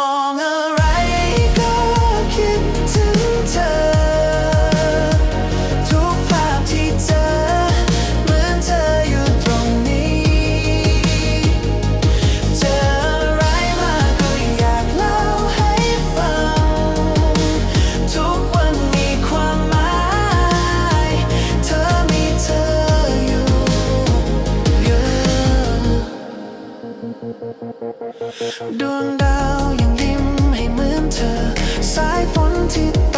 among a ดวงดาวยังยิ้มให้เหมือนเธอ สายฝนที่